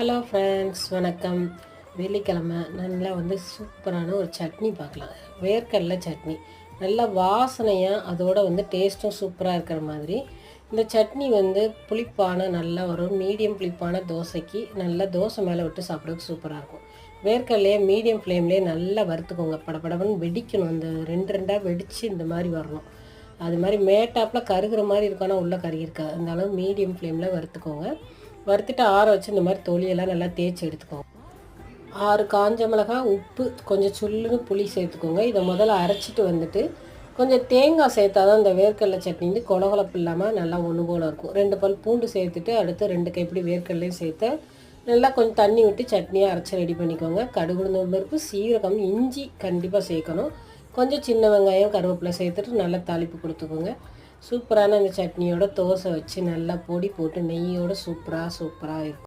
Hello friends வணக்கம். வெள்ளிக்கிழமை நல்லா வந்து சூப்பரான ஒரு சட்னி பார்க்கலாம். வேர்க்கடலை சட்னி. நல்லா வாசனையாக அதோட வந்து டேஸ்ட்டும் சூப்பராக இருக்கிற மாதிரி. இந்த சட்னி வந்து புளிப்பான நல்லா வரும் மீடியம் புளிப்பான தோசைக்கு நல்லா தோசை மேலே விட்டு சாப்பிட்றதுக்கு சூப்பராக இருக்கும். வேர்க்கடலையே மீடியம் ஃப்ளேம்லேயே நல்லா வறுத்துக்கோங்க. படபடபன்னு வெடிக்கணும். அந்த ரெண்டு ரெண்டாக வெடித்து இந்த மாதிரி வரணும். அது மாதிரி மேட்டாப்பில் கருகிற மாதிரி இருக்கும். ஆனால் உள்ளே கருகி இருக்காது. அந்த அளவு மீடியம் ஃப்ளேமில் வறுத்துக்கோங்க. வறுத்துட்டு ஆற வச்சு இந்த மாதிரி தொலியெல்லாம் நல்லா தேய்ச்சி எடுத்துக்கோங்க. ஆறு காஞ்ச மிளகாய் உப்பு கொஞ்சம் சுல்லுன்னு புளி சேர்த்துக்கோங்க. இதை முதல்ல அரைச்சிட்டு வந்துட்டு கொஞ்சம் தேங்காய் சேர்த்தா தான் இந்த வேர்க்கடலை சட்னி வந்து கொலகொலப்பு இல்லாமல் நல்லா ஒன்று போல இருக்கும். ரெண்டு பல் பூண்டு சேர்த்துட்டு அடுத்து ரெண்டு கைப்பிடி வேர்க்கடலையும் சேர்த்து நல்லா கொஞ்சம் தண்ணி விட்டு சட்னியாக அரைச்சி ரெடி பண்ணிக்கோங்க. கடுகுடுந்த பருப்பு சீரகம் இஞ்சி கண்டிப்பாக சேர்க்கணும். கொஞ்சம் சின்ன வெங்காயம் கருவேப்பிலை சேர்த்துட்டு நல்லா தாளிப்பு கொடுத்துக்கோங்க. சூப்பரான இந்த சட்னியோட தோசை வச்சு நல்லா பொடி போட்டு நெய்யோட சூப்பராக சூப்பராக இருக்கும்.